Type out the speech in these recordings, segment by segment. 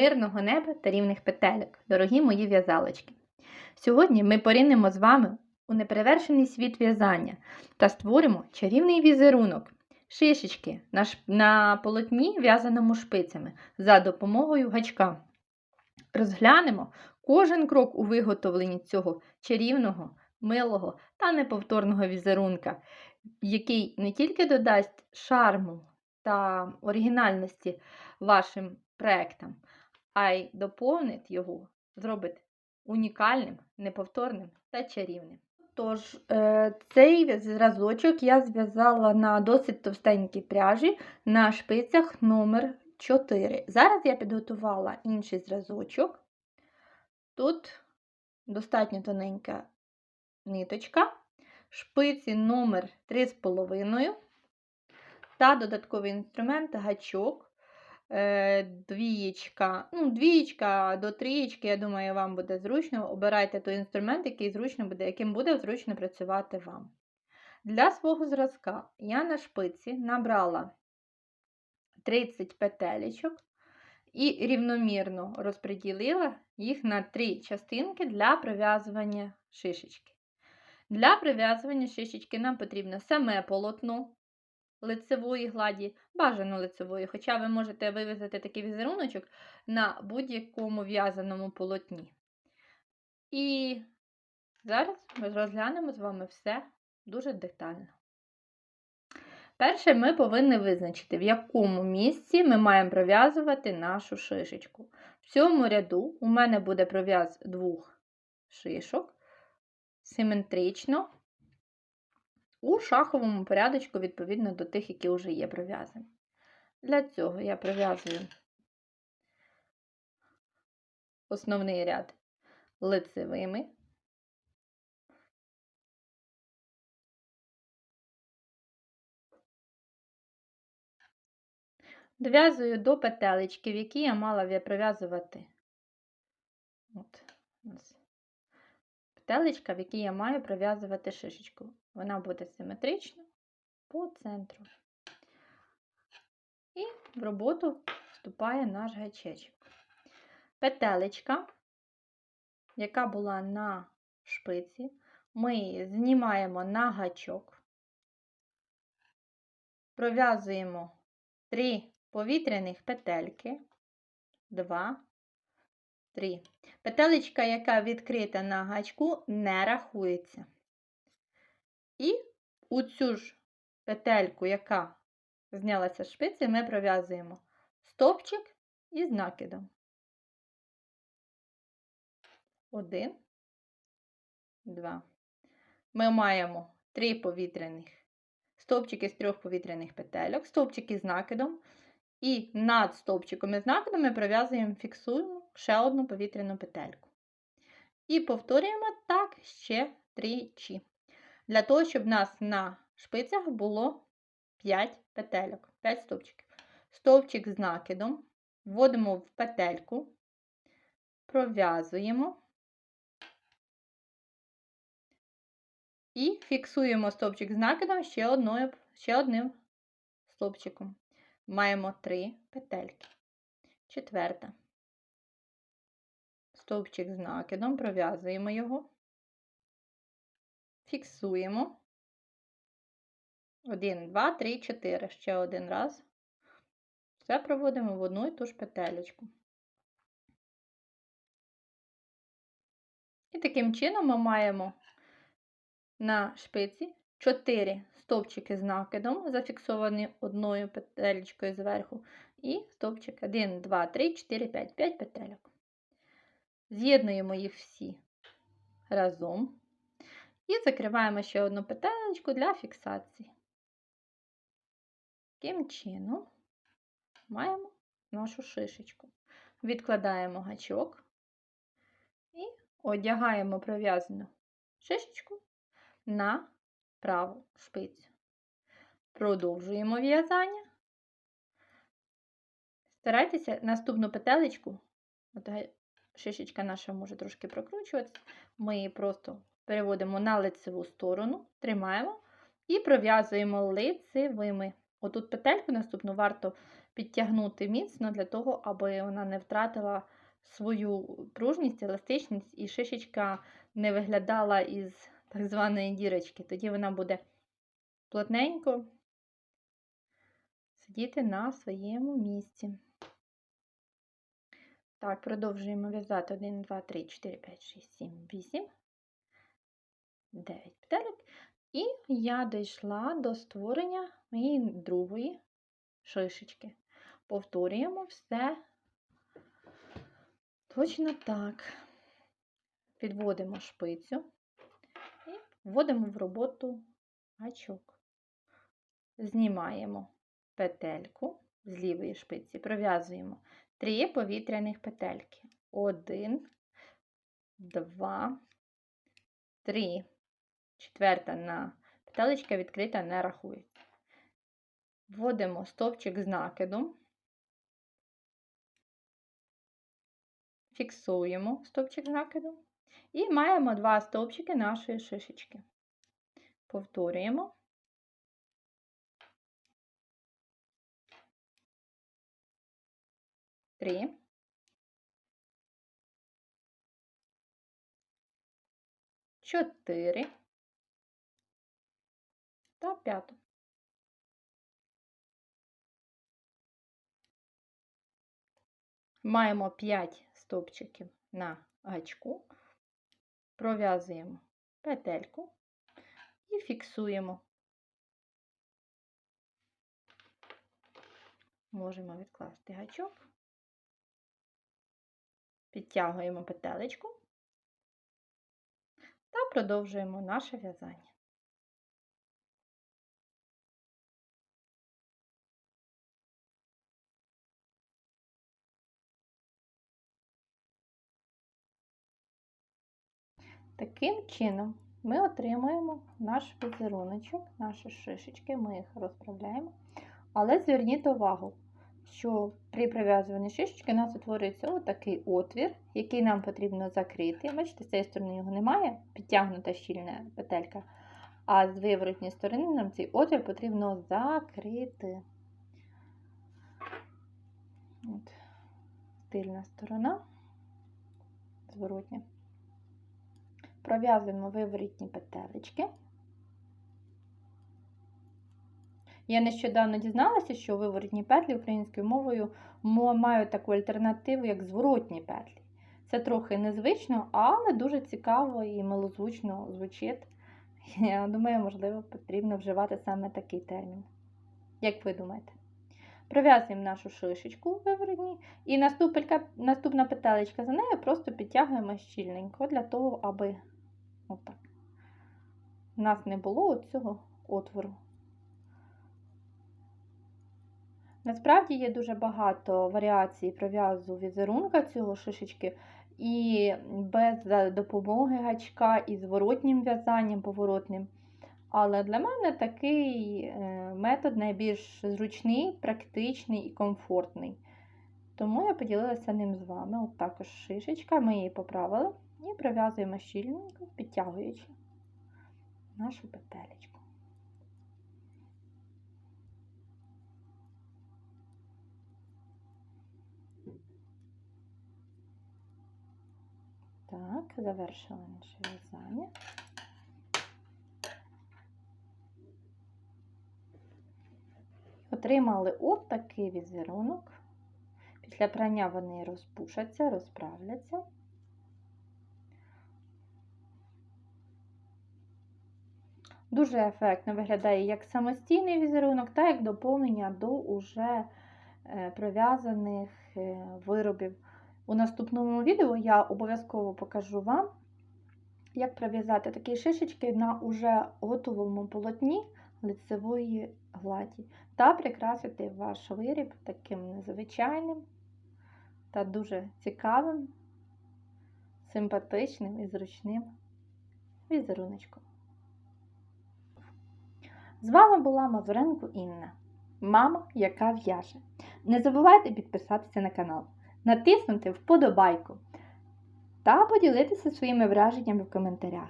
Мирного неба та рівних петельок, дорогі мої в'язалочки. Сьогодні ми поринемо з вами у неперевершений світ в'язання та створимо чарівний візерунок, шишечки на, ш... на полотні, в'язаному шпицями за допомогою гачка. Розглянемо кожен крок у виготовленні цього чарівного, милого та неповторного візерунка, який не тільки додасть шарму та оригінальності вашим проектам, а й доповнить його, зробить унікальним, неповторним та чарівним. Тож, е, цей зразочок я зв'язала на досить товстенькій пряжі на шпицях номер 4. Зараз я підготувала інший зразочок. Тут достатньо тоненька ниточка, шпиці номер 3,5 та додатковий інструмент гачок. Е, Двієчка, ну, двієчка до трієчки, я думаю, вам буде зручно. Обирайте той інструмент, який зручно буде, яким буде зручно працювати вам. Для свого зразка я на шпиці набрала 30 петелечок і рівномірно розподілила їх на три частинки для прив'язування шишечки. Для прив'язування шишечки нам потрібно саме полотно лицевої гладі, бажано лицевої, хоча ви можете вивезти такий візеруночок на будь-якому в'язаному полотні. І зараз ми розглянемо з вами все дуже детально. Перше, ми повинні визначити, в якому місці ми маємо пров'язувати нашу шишечку. В цьому ряду у мене буде пров'яз двох шишок симетрично у шаховому порядочку, відповідно до тих, які вже є пров'язані. Для цього я пров'язую основний ряд лицевими. Дов'язую до петелечки, в які я мала пров'язувати. От, петелечка, в якій я маю пров'язувати шишечку. Вона буде симетрично по центру. І в роботу вступає наш гачечок. Петелечка, яка була на шпиці, ми її знімаємо на гачок, пров'язуємо 3 повітряних петельки, 2, 3. Петелечка, яка відкрита на гачку, не рахується. І у цю ж петельку, яка знялася з шпиці, ми пров'язуємо стовпчик із накидом. Один, два. Ми маємо три повітряних стовпчики з трьох повітряних петельок, стовпчики з накидом. І над стовпчиком із накидом ми пров'язуємо, фіксуємо ще одну повітряну петельку. І повторюємо так ще тричі. Для того, щоб в нас на шпицях було 5 петельок, 5 стовпчиків. Стовпчик з накидом вводимо в петельку, пров'язуємо і фіксуємо стовпчик з накидом ще, одною, ще одним стовпчиком. Маємо 3 петельки. Четверта. Стовпчик з накидом, пров'язуємо його фіксуємо. 1, 2, 3, 4. Ще один раз. Все проводимо в одну і ту ж петелечку. І таким чином ми маємо на шпиці 4 стовпчики з накидом, зафіксовані одною петелечкою зверху, і стовпчик 1, 2, 3, 4, 5, 5 петельок. З'єднуємо їх всі разом. І закриваємо ще одну петелечку для фіксації. Таким чином маємо нашу шишечку. Відкладаємо гачок і одягаємо пров'язану шишечку на праву шпицю. Продовжуємо в'язання. Старайтеся наступну петелечку, от шишечка наша може трошки прокручуватися, ми її просто переводимо на лицеву сторону, тримаємо і пров'язуємо лицевими. Отут петельку наступну варто підтягнути міцно для того, аби вона не втратила свою пружність, еластичність і шишечка не виглядала із так званої дірочки. Тоді вона буде плотненько сидіти на своєму місці. Так, продовжуємо в'язати 1, 2, 3, 4, 5, 6, 7, 8, 9 петелек. І я дійшла до створення моєї другої шишечки. Повторюємо все точно так. Підводимо шпицю і вводимо в роботу гачок. Знімаємо петельку з лівої шпиці, пров'язуємо три повітряних петельки. Один, два, три. Четверта на петелечка відкрита не рахується. Вводимо стовпчик з накидом, фіксуємо стовпчик з накидом і маємо два стовпчики нашої шишечки. Повторюємо. Три. Чотири та п'яту. Маємо 5 стовпчиків на гачку, пров'язуємо петельку і фіксуємо. Можемо відкласти гачок, підтягуємо петелечку та продовжуємо наше в'язання. Таким чином ми отримуємо наш візеруночок, наші шишечки, ми їх розправляємо. Але зверніть увагу, що при прив'язуванні шишечки у нас утворюється отакий отвір, який нам потрібно закрити. Бачите, з цієї сторони його немає, підтягнута щільна петелька. А з виворотньої сторони нам цей отвір потрібно закрити. От, Тильна сторона, зворотня пров'язуємо виворітні петелечки. Я нещодавно дізналася, що виворітні петлі українською мовою мають таку альтернативу, як зворотні петлі. Це трохи незвично, але дуже цікаво і милозвучно звучить. Я думаю, можливо, потрібно вживати саме такий термін. Як ви думаєте? Пров'язуємо нашу шишечку виворотній, і наступна петелечка за нею просто підтягуємо щільненько для того, аби отак, у нас не було цього отвору. Насправді є дуже багато варіацій пров'язу візерунка цього шишечки, і без допомоги гачка, і зворотнім в'язанням поворотним. Але для мене такий е, метод найбільш зручний, практичний і комфортний. Тому я поділилася ним з вами. От також шишечка, ми її поправили і прив'язуємо щільненько, підтягуючи нашу петелечку. Так, завершили наше в'язання. Отримали от такий візерунок. Після прання вони розпушаться, розправляться. Дуже ефектно виглядає як самостійний візерунок, так як доповнення до уже е, пров'язаних е, виробів. У наступному відео я обов'язково покажу вам, як пров'язати такі шишечки на уже готовому полотні лицевої гладі та прикрасити ваш виріб таким незвичайним та дуже цікавим, симпатичним і зручним візеруночком. З вами була Мазуренко Інна, мама, яка в'яже. Не забувайте підписатися на канал, натиснути вподобайку та поділитися своїми враженнями в коментарях.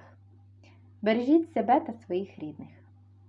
Бережіть себе та своїх рідних.